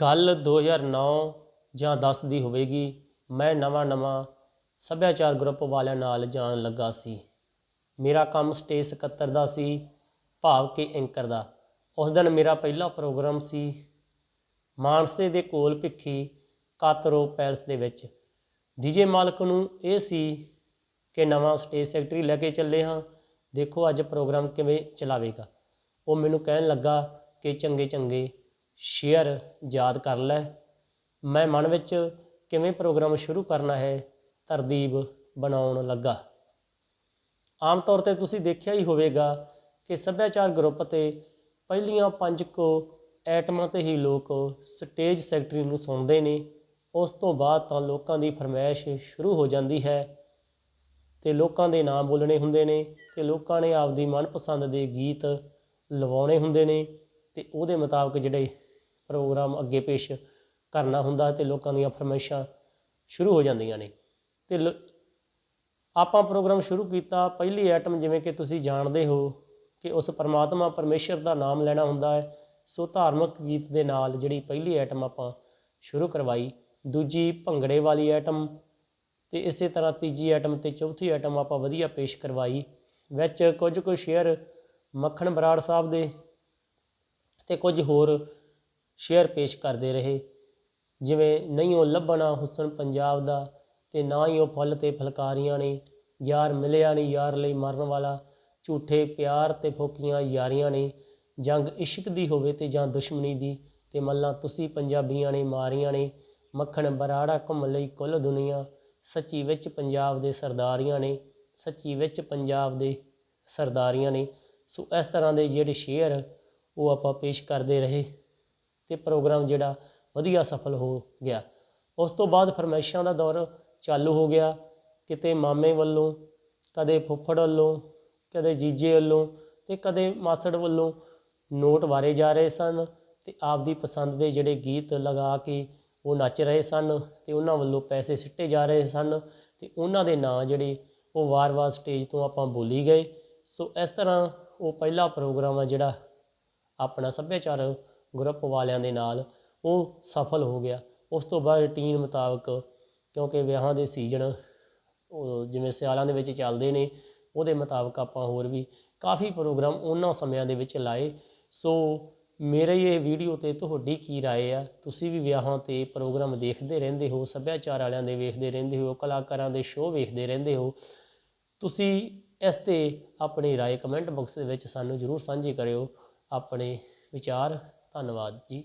ਗੱਲ 2009 ਜਾਂ 10 ਦੀ ਹੋਵੇਗੀ, ਮੈਂ ਨਵਾਂ ਨਵਾਂ ਸੱਭਿਆਚਾਰ ਗਰੁੱਪ ਵਾਲਿਆਂ ਨਾਲ ਜਾਣ ਲੱਗਾ ਸੀ। ਮੇਰਾ ਕੰਮ ਸਟੇਜ ਸਕੱਤਰ ਦਾ ਸੀ, ਭਾਵ ਕਿ ਐਂਕਰ ਦਾ। ਉਸ ਦਿਨ ਮੇਰਾ ਪਹਿਲਾ ਪ੍ਰੋਗਰਾਮ ਸੀ, ਮਾਨਸੇ ਦੇ ਕੋਲ ਭਿੱਖੀ ਕਾਤਰੋ ਪੈਲਸ ਦੇ ਵਿੱਚ। ਡੀਜੇ ਮਾਲਕ ਨੂੰ ਇਹ ਸੀ ਕਿ ਨਵਾਂ ਸਟੇਜ ਸੈਕਟਰੀ ਲੈ ਕੇ ਚੱਲੇ ਹਾਂ, ਦੇਖੋ ਅੱਜ ਪ੍ਰੋਗਰਾਮ ਕਿਵੇਂ ਚਲਾਵੇਗਾ। ਉਹ ਮੈਨੂੰ ਕਹਿਣ ਲੱਗਾ ਕਿ ਚੰਗੇ ਚੰਗੇ ਸ਼ੇਅਰ ਯਾਦ ਕਰ ਲੈ। ਮੈਂ ਮਨ ਵਿੱਚ ਕਿਵੇਂ ਪ੍ਰੋਗਰਾਮ ਸ਼ੁਰੂ ਕਰਨਾ ਹੈ, ਤਰਦੀਬ ਬਣਾਉਣ ਲੱਗਾ। ਆਮ ਤੌਰ ਤੇ ਤੁਸੀਂ ਦੇਖਿਆ ਹੀ ਹੋਵੇਗਾ ਕਿ ਸੱਭਿਆਚਾਰ ਗਰੁੱਪ ਤੇ ਪਹਿਲੀਆਂ ਪੰਜ ਕੋ ਐਟਮਾਂ ਤੇ ਹੀ ਲੋਕ ਸਟੇਜ ਸੈਕਟਰੀ ਨੂੰ ਸੁਣਦੇ ਨੇ। ਉਸ ਤੋਂ ਬਾਅਦ ਤਾਂ ਲੋਕਾਂ ਦੀ ਫਰਮਾਇਸ਼ ਸ਼ੁਰੂ ਹੋ ਜਾਂਦੀ ਹੈ ਤੇ ਲੋਕਾਂ ਦੇ ਨਾਮ ਬੋਲਣੇ ਹੁੰਦੇ ਨੇ ਤੇ ਲੋਕਾਂ ਨੇ ਆਪਦੀ ਮਨਪਸੰਦ ਦੇ ਗੀਤ ਲਵਾਉਣੇ ਹੁੰਦੇ ਨੇ ਤੇ ਉਹਦੇ ਮੁਤਾਬਕ ਜਿਹੜੇ ਪ੍ਰੋਗਰਾਮ ਅੱਗੇ ਪੇਸ਼ ਕਰਨਾ ਹੁੰਦਾ ਤੇ ਲੋਕਾਂ ਦੀਆਂ ਫਰਮਾਇਸ਼ਾਂ ਸ਼ੁਰੂ ਹੋ ਜਾਂਦੀਆਂ ਨੇ। ਤੇ ਲ- ਆਪਾਂ ਪ੍ਰੋਗਰਾਮ ਸ਼ੁਰੂ ਕੀਤਾ, ਪਹਿਲੀ ਆਈਟਮ ਜਿਵੇਂ ਕਿ ਤੁਸੀਂ ਜਾਣਦੇ ਹੋ ਕਿ ਉਸ ਪਰਮਾਤਮਾ ਪਰਮੇਸ਼ਰ ਦਾ ਨਾਮ ਲੈਣਾ ਹੁੰਦਾ ਹੈ। ਸੋ ਧਾਰਮਿਕ ਗੀਤ ਦੇ ਨਾਲ ਜਿਹੜੀ ਪਹਿਲੀ ਆਈਟਮ ਆਪਾਂ ਸ਼ੁਰੂ ਕਰਵਾਈ, ਦੂਜੀ ਭੰਗੜੇ ਵਾਲੀ ਆਈਟਮ ਤੇ ਇਸੇ ਤਰ੍ਹਾਂ ਤੀਜੀ ਆਈਟਮ ਤੇ ਚੌਥੀ ਆਈਟਮ ਆਪਾਂ ਵਧੀਆ ਪੇਸ਼ ਕਰਵਾਈ, ਵਿੱਚ ਕੁਝ ਕੁ ਸ਼ੇਅਰ ਮੱਖਣ ਬਰਾੜ ਸਾਹਿਬ ਦੇ ਤੇ ਕੁਝ ਹੋਰ ਸ਼ੇਅਰ ਪੇਸ਼ ਕਰਦੇ ਰਹੇ। ਜਿਵੇਂ ਨਹੀਂ ਉਹ ਲੱਭਣਾ ਹੁਸਨ ਪੰਜਾਬ ਦਾ ਤੇ ਨਾ ਹੀ ਉਹ ਫੁੱਲ ਤੇ ਫਲਕਾਰੀਆਂ ਨੇ। ਯਾਰ ਮਿਲਿਆ ਨਹੀਂ ਯਾਰ ਲਈ ਮਰਨ ਵਾਲਾ। ਝੂਠੇ ਪਿਆਰ ਤੇ ਫੋਕੀਆਂ ਯਾਰੀਆਂ ਨੇ। ਜੰਗ ਇਸ਼ਕ ਦੀ ਹੋਵੇ ਤੇ ਜਾਂ ਦੁਸ਼ਮਣੀ ਦੀ ਤੇ ਮੱਲਾਂ ਤੁਸੀਂ ਪੰਜਾਬੀਆਂ ਨੇ ਮਾਰੀਆਂ ਨੇ। ਮੱਖਣ ਬਰਾੜਾ ਘੁੰਮ ਲਈ ਕੁੱਲ ਦੁਨੀਆ। ਸੱਚੀ ਵਿੱਚ ਪੰਜਾਬ ਦੇ ਸਰਦਾਰੀਆਂ ਨੇ। ਸੱਚੀ ਵਿੱਚ ਪੰਜਾਬ ਦੇ ਸਰਦਾਰੀਆਂ ਨੇ। ਸੋ ਇਸ ਤਰ੍ਹਾਂ ਦੇ ਜਿਹੜੇ ਸ਼ੇਅਰ ਉਹ ਆਪਾਂ ਪੇਸ਼ ਕਰਦੇ ਰਹੇ। ਤੇ ਪ੍ਰੋਗਰਾਮ ਜਿਹੜਾ ਵਧੀਆ ਸਫਲ ਹੋ ਗਿਆ। ਉਸ ਤੋਂ ਬਾਅਦ ਫਰਮਾਇਸ਼ਾਂ ਦਾ ਦੌਰ ਚਾਲੂ ਹੋ ਗਿਆ। ਕਿਤੇ ਮਾਮੇ ਵੱਲੋਂ, ਕਦੇ ਫੁੱਫੜ ਵੱਲੋਂ, ਕਦੇ ਜੀਜੇ ਵੱਲੋਂ ਤੇ ਕਦੇ ਮਾਸੜ ਵੱਲੋਂ ਨੋਟ ਵਾਰੇ ਜਾ ਰਹੇ ਸਨ ਤੇ ਆਪਦੀ ਪਸੰਦ ਦੇ ਜਿਹੜੇ ਗੀਤ ਲਗਾ ਕੇ ਉਹ ਨੱਚ ਰਹੇ ਸਨ ਤੇ ਉਹਨਾਂ ਵੱਲੋਂ ਪੈਸੇ ਸਿੱਟੇ ਜਾ ਰਹੇ ਸਨ ਤੇ ਉਹਨਾਂ ਦੇ ਨਾਂ ਜਿਹੜੇ ਉਹ ਵਾਰ-ਵਾਰ ਸਟੇਜ ਤੋਂ ਆਪਾਂ ਬੋਲੀ ਗਏ। ਸੋ ਇਸ ਤਰ੍ਹਾਂ ਉਹ ਪਹਿਲਾ ਪ੍ਰੋਗਰਾਮ ਆ ਜਿਹੜਾ ਆਪਣਾ ਸੱਭਿਆਚਾਰ ਗਰੁੱਪ ਵਾਲਿਆਂ ਦੇ ਨਾਲ ਉਹ ਸਫਲ ਹੋ ਗਿਆ ਉਸ ਤੋਂ ਬਾਅਦ ਰੁਟੀਨ ਮੁਤਾਬਕ ਕਿਉਂਕਿ ਵਿਆਹਾਂ ਦੇ ਸੀਜ਼ਨ ਉਹ ਜਿਵੇਂ ਸਿਆਲਾਂ ਦੇ ਵਿੱਚ ਚੱਲਦੇ ਨੇ ਉਹਦੇ ਮੁਤਾਬਕ ਆਪਾਂ ਹੋਰ ਵੀ ਕਾਫੀ ਪ੍ਰੋਗਰਾਮ ਉਹਨਾਂ ਸਮਿਆਂ ਦੇ ਵਿੱਚ ਲਾਏ ਸੋ ਮੇਰੇ ਇਹ ਵੀਡੀਓ ਤੇ ਤੁਹਾਡੀ ਕੀ رائے ਆ ਤੁਸੀਂ ਵੀ ਵਿਆਹਾਂ ਤੇ ਪ੍ਰੋਗਰਾਮ ਦੇਖਦੇ ਰਹਿੰਦੇ ਹੋ ਸੱਭਿਆਚਾਰ ਵਾਲਿਆਂ ਦੇ ਵੇਖਦੇ ਰਹਿੰਦੇ ਹੋ ਕਲਾਕਾਰਾਂ ਦੇ ਸ਼ੋਅ ਵੇਖਦੇ ਰਹਿੰਦੇ ਹੋ ਤੁਸੀਂ ਇਸ ਤੇ ਆਪਣੀ رائے ਕਮੈਂਟ ਬਾਕਸ ਦੇ ਵਿੱਚ ਸਾਨੂੰ ਜਰੂਰ ਸਾਂਝੀ ਕਰਿਓ ਆਪਣੇ ਵਿਚਾਰ ਧੰਨਵਾਦ ਜੀ।